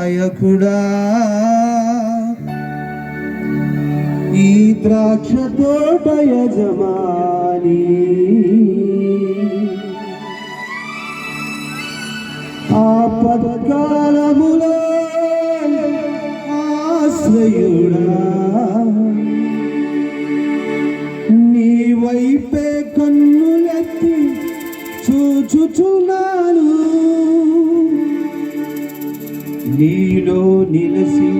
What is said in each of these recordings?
నాయకుడా ఈ ద్రాక్ష తోట యజమాని. ఆపత్కాలములో ఆశ్రయుడా నీలో నిలసి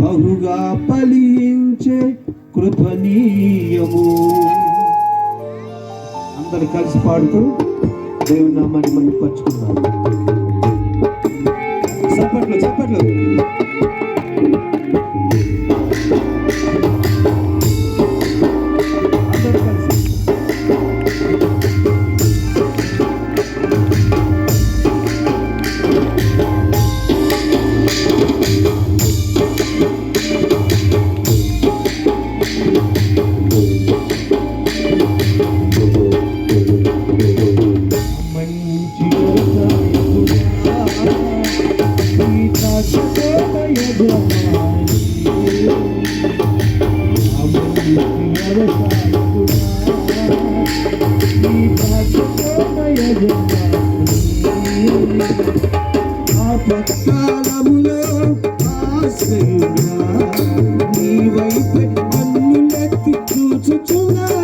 బహుగా ఫలించే కృపనీయము అందరు కలిసి పాడుతూ దేవుని నామాన్ని మనం పరుచుకున్నాం చప్పట్లు చప్పట్లు. ఆపత్కాలములో ఆశ్రయుడా, నీ వైపే కన్నులెత్తి చూచుచున్నాను.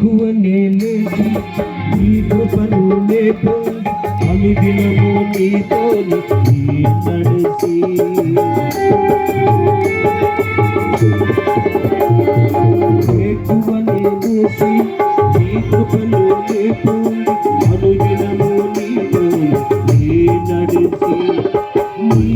ఎక్కువ లేదు ఈ కృపను లేదు అని దినము నీతో నడిచి ఎక్కువ నేలేసి ఈ కృపను నేపు అనుదినము నీతో నడిచి నీ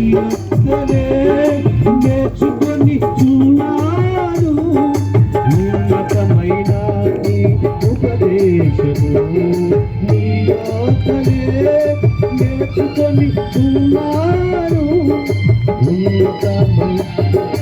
Tumaru, Nita Maya.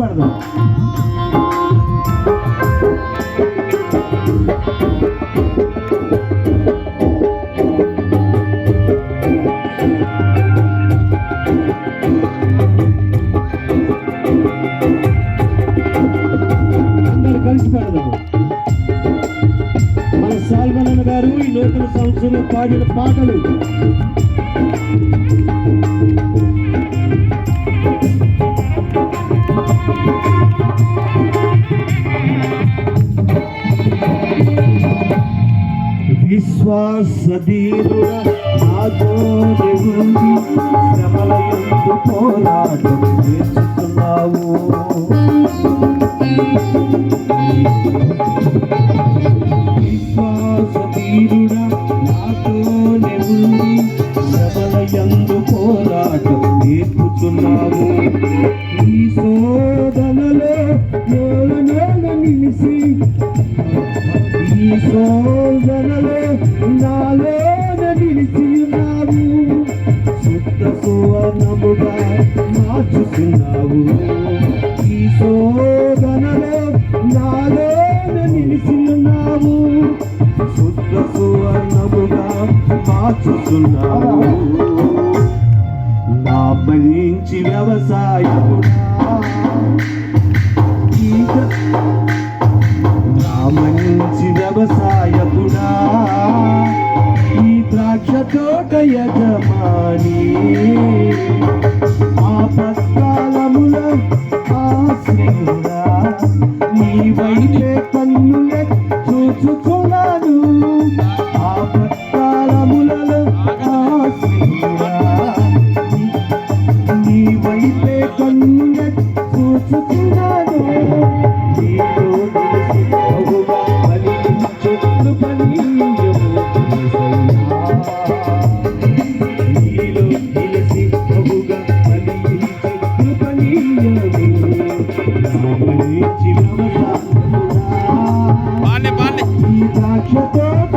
పడదాం. మన సాల్వనన్న గారు ఈ నూతన సంవత్సరంలో పాడిన పాటలు. విశ్వాసధీరుడ నాతో దేవుడి. శ్రమల ఎందు పోరాటం నేర్చుకున్నావు. విశ్వాసధీరుడ నాతో దేవుడి. శ్రమల ఎందు పోరాటం నేర్పుతున్నావు ఈ శోధనలో నేల నేల ఈ శోధనలో నాలోన నిలిచి ఉన్నావు. శుద్ధ సువర్ణముగా మార్చుతున్నావు ఈ శోధనలో నాలోన నిలిచి ఉన్నావు. శుద్ధ సువర్ణముగా మార్చుతున్నావు నా మంచి వ్యవసాయముడా ఈ నా మంచి వ్యవసాయం తోట యజమాని ఆపత్కాలముల ఆశ్రయుడా నీ వైపే కన్నులే చూచుకున్నా నా మంచి ద్రాక్ష తోట